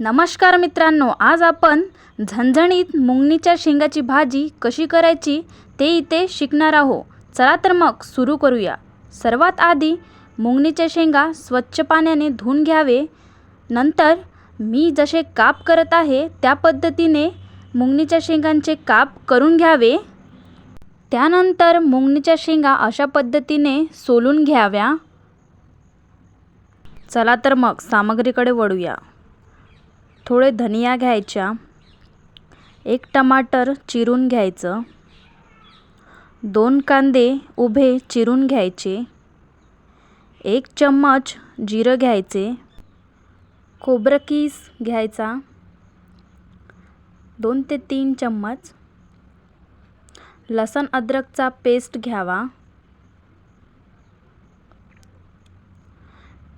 नमस्कार मित्रांनो आज आपण झणझणीत मुंगणीच्या शेंगाची भाजी कशी करायची ते इथे शिकणार आहो चला तर मग सुरू करूया. सर्वात आधी मुंगणीच्या शेंगा स्वच्छ पाण्याने धुवून घ्यावे. नंतर मी जसे काप करत आहे त्या पद्धतीने मुंगणीच्या शेंगांचे काप करून घ्यावे. त्यानंतर मुंगणीच्या शेंगा अशा पद्धतीने सोलून घ्याव्या. चला तर मग सामग्रीकडे वळूया. थोडे धनिया घ्यायच्या एक टमाटर चिरून घ्यायचं दोन कांदे उभे चिरून घ्यायचे एक चम्मच जिरं घ्यायचे खोबरं किस घ्यायचा दोन ते तीन चम्मच लसण अद्रकचा पेस्ट घ्यावा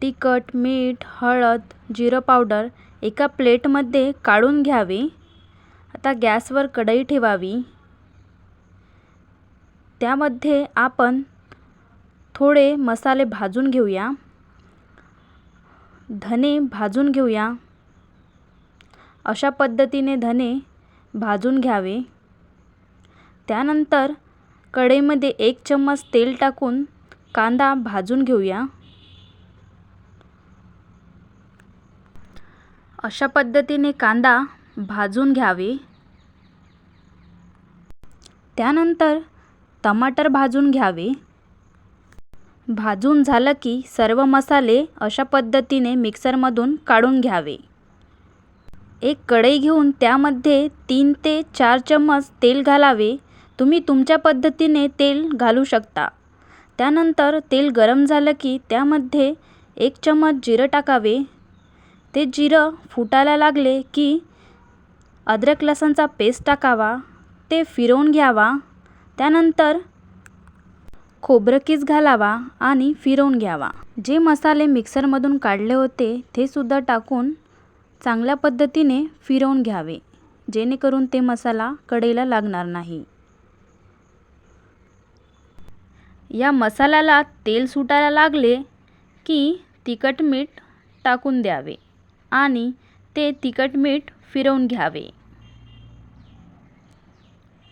तिखट मीठ हळद जिरं पावडर एका प्लेटमध्ये काढून घ्यावे. आता गॅसवर कढई ठेवावी. त्यामध्ये आपण थोडे मसाले भाजून घेऊया. धने भाजून घेऊया. अशा पद्धतीने धने भाजून घ्यावे. त्यानंतर कढईमध्ये एक चम्मच तेल टाकून कांदा भाजून घेऊया. अशा पद्धतीने कांदा भाजून घ्यावे. त्यानंतर टमाटर भाजून घ्यावे. भाजून झालं की सर्व मसाले अशा पद्धतीने मिक्सरमधून काढून घ्यावे. एक कढई घेऊन त्यामध्ये तीन ते चार चम्मच तेल घालावे. तुम्ही तुमच्या पद्धतीने तेल घालू शकता. त्यानंतर तेल गरम झालं की त्यामध्ये एक चम्मच जिरं टाकावे. ते जिरं फुटायला लागले की अद्रक लसणचा पेस्ट टाकावा ते फिरवून घ्यावा त्यानंतर खोबरं किस घालावा आणि फिरवून घ्यावा. जे मसाले मिक्सरमधून काढले होते ते सुद्धा टाकून चांगल्या पद्धतीने फिरवून घ्यावे जेणेकरून ते मसाला कढईला लागणार नाही. या मसाल्याला तेल सुटायला लागले की तिखट मीठ टाकून द्यावे. आणि ते तिखट मीठ फिरवून घ्यावे.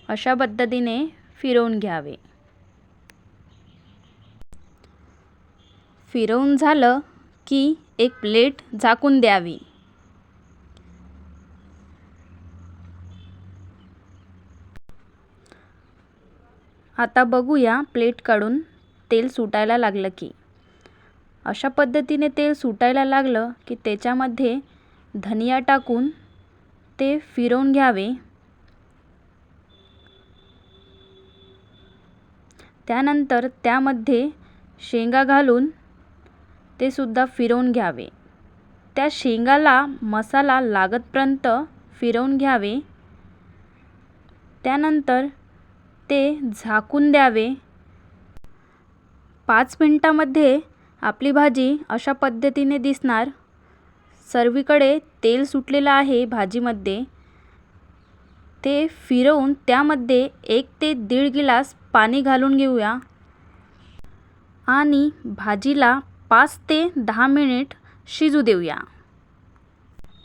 अशा पद्धतीने फिरवून घ्यावे. फिरवून झालं की एक प्लेट झाकून द्यावी. आता बघूया प्लेट काढून तेल सुटायला लागलं की. अशा पद्धतीने तेल सुटायला लागलं की त्याच्यामध्ये धनिया टाकून ते फिरवून घ्यावे. त्यानंतर त्यामध्ये शेंगा घालून ते सुद्धा फिरवून घ्यावे. त्या शेंगाला मसाला लागतपर्यंत फिरवून घ्यावे. त्यानंतर ते झाकून द्यावे. पाच मिनटामध्ये आपली भाजी अशा पद्धतीने दिसणार. सर्वीकडे तेल सुटलेलं आहे भाजीमध्ये. ते फिरवून त्यामध्ये एक ते दीड गिलास पाणी घालून घेऊया. आणि भाजीला पाच ते दहा मिनिट शिजू देऊया.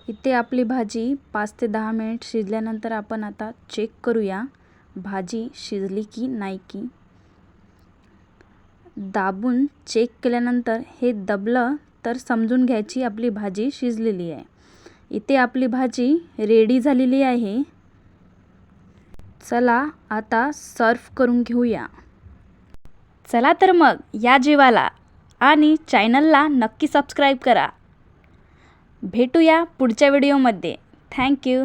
इथे आपली भाजी पाच ते दहा मिनिट शिजल्यानंतर आपण आता चेक करूया भाजी शिजली की नाही की. दाबून चेक केल्यानंतर हे दबलं तर समजून घ्यायची आपली भाजी शिजलेली आहे. इथे आपली भाजी रेडी झालेली आहे. चला आता सर्व करून घेऊया. चला तर मग या जीवाला आणि चॅनलला नक्की सबस्क्राईब करा. भेटूया पुढच्या व्हिडिओमध्ये थँक्यू